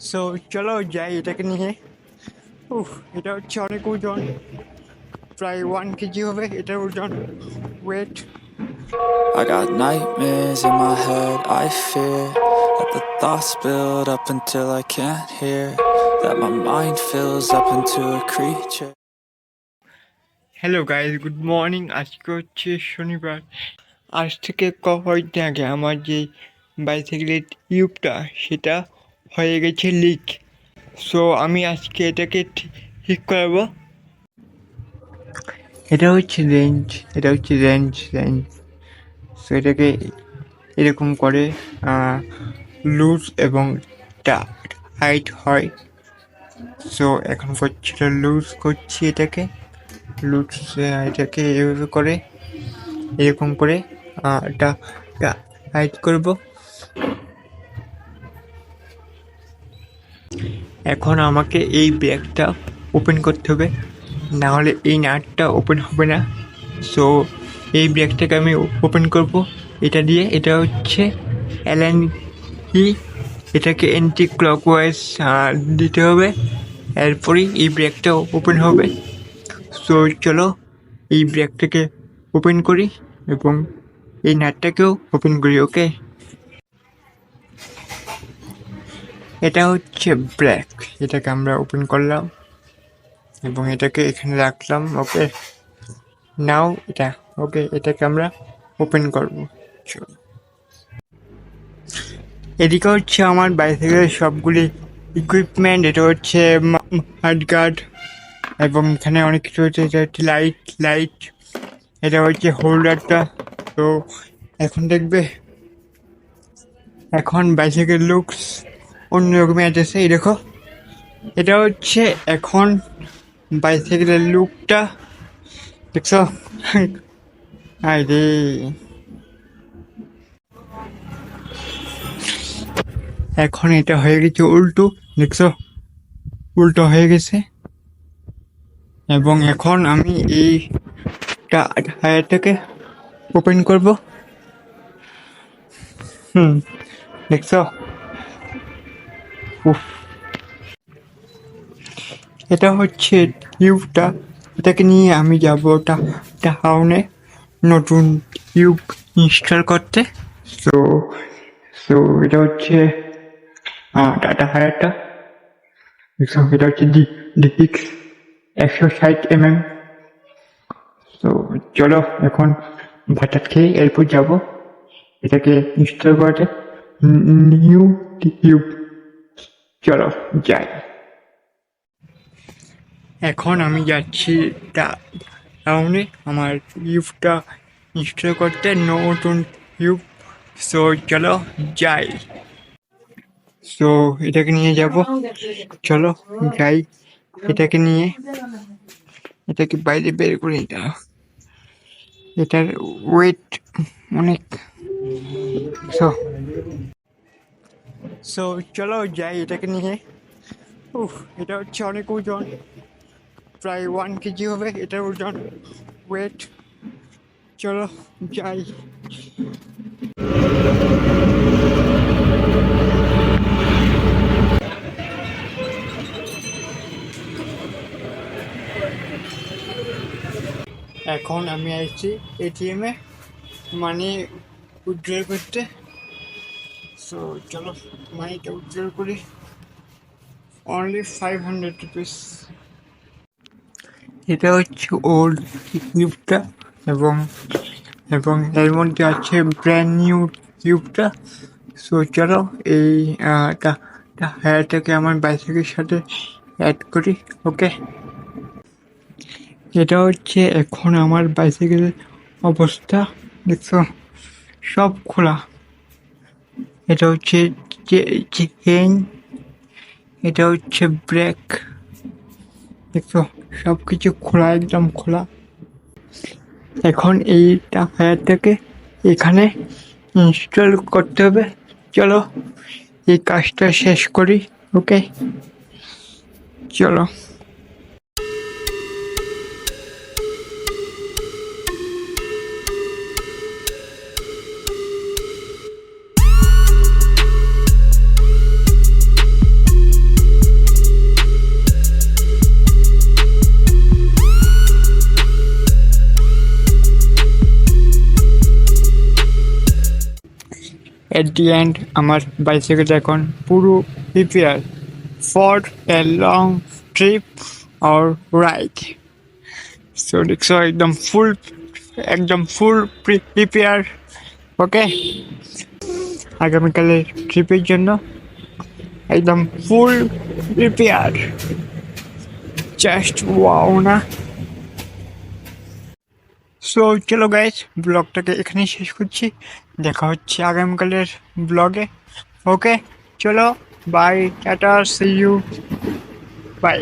So চলো যাই এটাকে নিয়ে উফ এটা হচ্ছে অনেক ওজন প্রায় ওয়ান কেজি হবে এটার ওজন weight I got nightmares in my head, I fear That the thoughts build up until I can't hear That my mind fills up into a creature hello guys good morning আজকে হচ্ছে শনিবার আজ থেকে কয়েকদিন আগে আমার যে বাইসাইকেলের টিউবটা সেটা হয়ে গেছে লিক সো আমি আজকে এটাকে ঠিক করাবো। এটা হচ্ছে রেঞ্জ এটা হচ্ছে রেঞ্জ রেঞ্জ সো এটাকে এরকম করে লুজ এবং হাইট হয়। সো এখন করছিল লুজ করছি এটাকে। লুজ এটাকে এভাবে করে, এরকম করে এটা হাইট করব। এখন আমাকে এই ব্যাগটা ওপেন করতে হবে। না হলে এই নাটটা ওপেন হবে না। সো এই ব্যাগটাকে আমি ওপেন করব। এটা দিয়ে, এটা হচ্ছে অ্যালেন কি এটাকে এন্টি ক্লকওয়াইজ দিতে হবে। এরপরেই এই ব্যাগটা ওপেন হবে। সো চলো এই ব্যাগটাকে ওপেন করি এবং এই নাটটাকেও ওপেন করি ওকে এটা হচ্ছে ব্ল্যাক এটাকে আমরা ওপেন করলাম এবং এটাকে এখানে রাখলাম, ওকে? নাও এটা, ওকে, এটাকে আমরা ওপেন করব। চলো। এদিকে হচ্ছে আমার বাইসাইকেলের সবগুলি ইকুইপমেন্ট এটা হচ্ছে হার্ড গার্ড এবং এখানে অনেক কিছু হচ্ছে, এটা হচ্ছে লাইট লাইট, এটা হচ্ছে হোল্ডারটা। তো এখন দেখবে, এখন বাইসাইকেল লুকস অন্য রকমের আছে এই দেখো। এটা হচ্ছে এখন বাইসাইকেলের লুকটা দেখছ? আয় এখন এটা হয়ে গেছে উল্টো, দেখছ? উল্টো হয়ে গেছে। এবং এখন আমি এই টায়ারটাকে ওপেন করব। হুম, দেখছ? উফ। এটা হচ্ছে টিউবটা, এটাকে নিয়ে আমি যাব ওটা টাউনে নতুন টিউব ইনস্টল করতে। সো সো এটা হচ্ছে টাটা হায়ারটা এটা হচ্ছে ডি, ডিপিক্স একশো ষাট এম এম তো চলো এখন ভাত খেয়ে এরপর যাব। এটাকে ইনস্টল করতে। New tube. চলো, যাই। এখন আমি যাচ্ছি টাউনে আমার টিউবটা ইনস্টল করতে নতুন টিউব সো চলো, যাই। সো এটাকে নিয়ে যাব। চলো, যাই। এটাকে নিয়ে, এটাকে বাইরে বের করে এটা এটার ওয়েট অনেক। সো সো চলো যাই এটাকে নিয়ে উফ এটা হচ্ছে অনেক ওজন প্রায় ওয়ান কেজি হবে এটার ওজন ওয়েট চলো যাই এখন আমি আসছি এটিএমে মানি উইথড্রল করতে। সো চলো মানিটা উইথড্রল করি। অনলি ফাইভ হান্ড্রেড রুপিস এটা হচ্ছে ওল্ড টিউবটা এবং এবং এর মধ্যে আছে ব্র্যান্ড নিউ টিউবটা সো চলো, এই হায়ারটাকে আমার বাইসাইকের সাথে অ্যাড করি ওকে এটা হচ্ছে এখন আমার বাইসাইকেলের অবস্থা। দেখছ, সব খোলা। এটা হচ্ছে চেন এটা হচ্ছে ব্রেক। দেখছ সব কিছু খোলা, একদম খোলা। এখন এই টায়ারটাকে এখানে ইনস্টল করতে হবে। চলো, এই কাজটা শেষ করি ওকে চলো। এট দি এন্ড আমার বাইসাইকেলটা এখন পুরো prepare for a long trip or ride so দেখছ, একদম ফুল একদম ফুল প্রিপেয়ার ওকে আগামীকালের ট্রিপের জন্য একদম ফুল প্রিপেয়ার জাস্ট ওয়াও না? সো চলো গাইজ ব্লগটাকে এখানেই শেষ করছি। দেখা হচ্ছে আগামীকালের ব্লগে ওকে চলো bye tata see you bye